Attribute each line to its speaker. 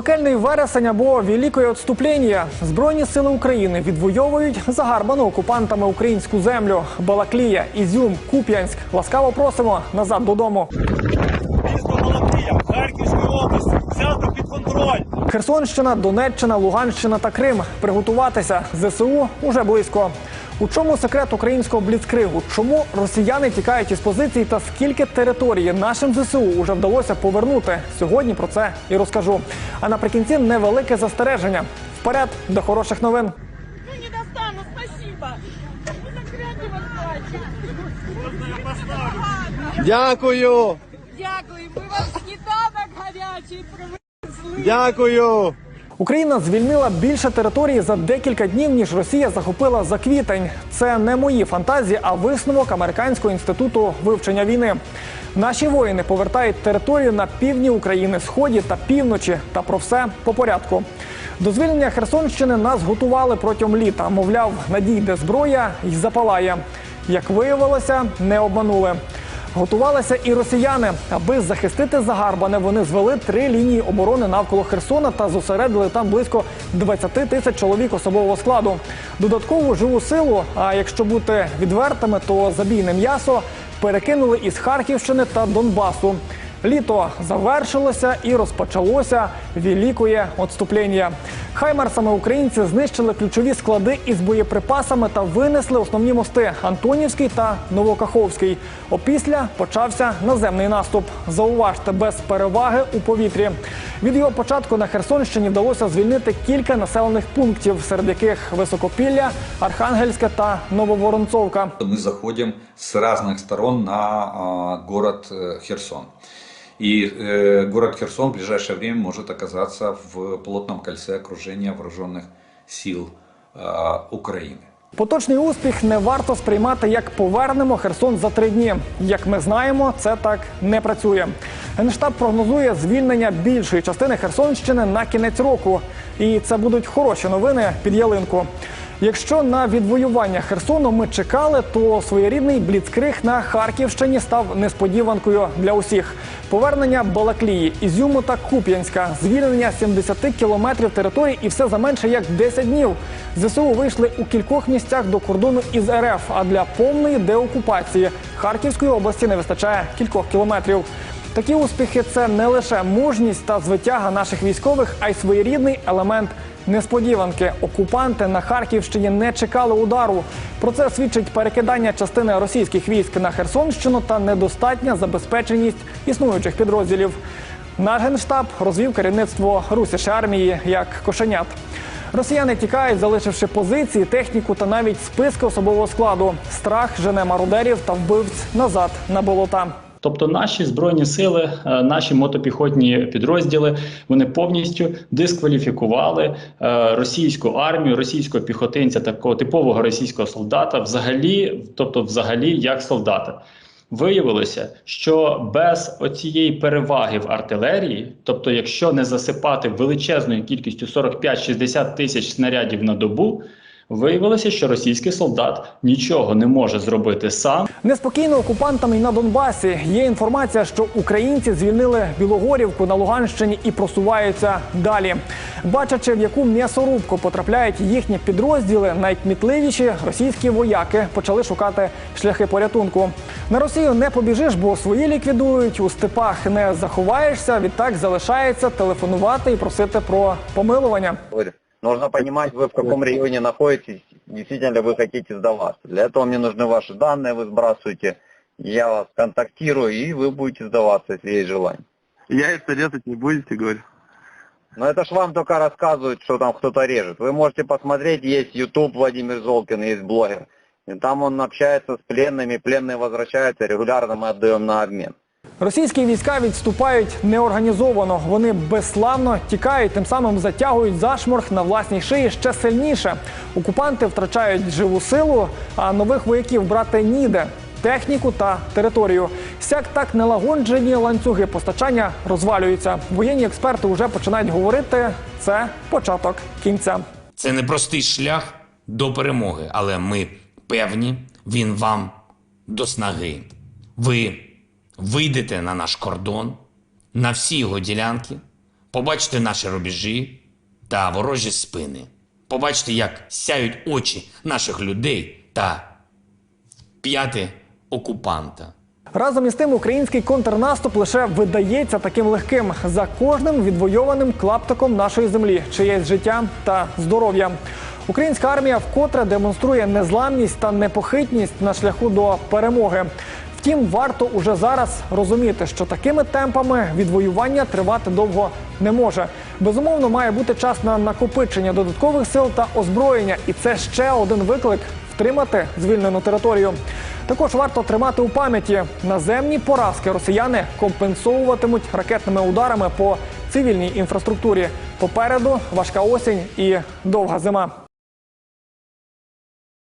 Speaker 1: Пекельний вересень або Великое отступлення. Збройні сили України відвоюють загарбану окупантами українську землю. Балаклія, Ізюм, Куп'янськ. Ласкаво просимо назад додому.
Speaker 2: Місто Балаклія, Харківської області взято під контроль.
Speaker 1: Херсонщина, Донеччина, Луганщина та Крим. Приготуватися ЗСУ уже близько. У чому секрет українського бліцкригу? Чому росіяни тікають із позицій та скільки території нашим ЗСУ уже вдалося повернути? Сьогодні про це і розкажу. А наприкінці невелике застереження. Вперед до хороших новин.
Speaker 3: Ну не достану, спасибо. Плачете.
Speaker 4: Дякую!
Speaker 3: Дякую, ви вам сніданок гарячий привезли.
Speaker 4: Дякую!
Speaker 1: Україна звільнила більше території за декілька днів, ніж Росія захопила за квітень. Це не мої фантазії, а висновок американського інституту вивчення війни. Наші воїни повертають територію на півдні України, сході та півночі. Та про все по порядку. До звільнення Херсонщини нас готували протягом літа. Мовляв, надійде зброя і запалає. Як виявилося, не обманули. Готувалися і росіяни. Аби захистити загарбане, вони звели три лінії оборони навколо Херсона та зосередили там близько 20 тисяч чоловік особового складу. Додаткову живу силу, а якщо бути відвертими, то забійне м'ясо перекинули із Харківщини та Донбасу. Літо завершилося і розпочалося великое отступлення. Хаймарсами українці знищили ключові склади із боєприпасами та винесли основні мости Антонівський та Новокаховський. Опісля почався наземний наступ. Зауважте без переваги у повітрі. Від його початку на Херсонщині вдалося звільнити кілька населених пунктів, серед яких Високопілля, Архангельське та Нововоронцовка.
Speaker 5: мы заходим с разных сторон на а, город э, Херсон. И э, город Херсон в ближайшее время может оказаться в плотном кольце окружения вооруженных сил а, Украины.
Speaker 1: Поточний успіх не варто сприймати як повернемо Херсон за три дні. Як ми знаємо, це так не працює. Генштаб прогнозує звільнення більшої частини Херсонщини на кінець року, і це будуть хороші новини під ялинку. Якщо на відвоювання Херсону ми чекали, то своєрідний бліцкриг на Харківщині став несподіванкою для усіх. Повернення Балаклії, Ізюму та Куп'янська, звільнення 70 кілометрів території і все за менше як 10 днів. ЗСУ вийшли у кількох місцях до кордону із РФ, а для повної деокупації Харківської області не вистачає кількох кілометрів. Такі успіхи це не лише мужність та звитяга наших військових, а й своєрідний елемент несподіванки. Окупанти на Харківщині не чекали удару. Про це свідчить перекидання частини російських військ на Херсонщину та недостатня забезпеченість існуючих підрозділів. Наш генштаб розвів керівництво русіше армії як кошенят. Росіяни тікають, залишивши позиції, техніку та навіть списки особового складу. Страх жене мародерів та вбивць назад на болота.
Speaker 6: Тобто наші збройні сили, е, наші мотопіхотні підрозділи вони повністю дискваліфікували е, російську армію, російського піхотинця, такого типового російського солдата, взагалі, тобто, взагалі, як солдата. Виявилося, що без оцієї переваги в артилерії, тобто, якщо не засипати величезною кількістю 45-60 тисяч снарядів на добу, виявилося, що російський солдат нічого не може зробити сам.
Speaker 1: Неспокійно окупантам і на Донбасі. Є інформація, що українці звільнили Білогорівку на Луганщині і просуваються далі. Бачачи, в яку м'ясорубку потрапляють їхні підрозділи, найкмітливіші російські вояки почали шукати шляхи порятунку. На Росію не побіжиш, бо свої ліквідують. У степах не заховаєшся. Відтак залишається телефонувати і просити про помилування.
Speaker 4: Нужно понимать, вы в каком регионе находитесь, действительно ли вы хотите сдаваться. Для этого мне нужны ваши данные, вы сбрасываете, я вас контактирую, и вы будете сдаваться, если есть желание.
Speaker 7: Яйца резать не будете, говорю.
Speaker 4: Но это ж вам только рассказывают, что там кто-то режет. Вы можете посмотреть, есть YouTube Владимир Золкин, есть блогер. И там он общается с пленными, пленные возвращаются, регулярно мы отдаем на обмен.
Speaker 1: Російські війська відступають неорганізовано. Вони безславно тікають, тим самим затягують зашморг на власній шиї ще сильніше. Окупанти втрачають живу силу, а нових вояків брати ніде. Техніку та територію. Сяк так нелагоджені ланцюги постачання розвалюються. Воєнні експерти вже починають говорити, це початок кінця.
Speaker 8: Це непростий шлях до перемоги, але ми певні, він вам до снаги. Ви вийдете на наш кордон, на всі його ділянки, побачити наші рубежі та ворожі спини, побачити, як сяють очі наших людей та п'яти окупанта.
Speaker 1: Разом із тим, український контрнаступ лише видається таким легким за кожним відвойованим клаптиком нашої землі, чиєсь життя та здоров'я. Українська армія вкотре демонструє незламність та непохитність на шляху до перемоги. Втім, варто уже зараз розуміти, що такими темпами відвоювання тривати довго не може. Безумовно, має бути час на накопичення додаткових сил та озброєння, і це ще один виклик втримати звільнену територію. Також варто тримати у пам'яті наземні поразки росіяни компенсовуватимуть ракетними ударами по цивільній інфраструктурі. Попереду важка осінь і довга зима.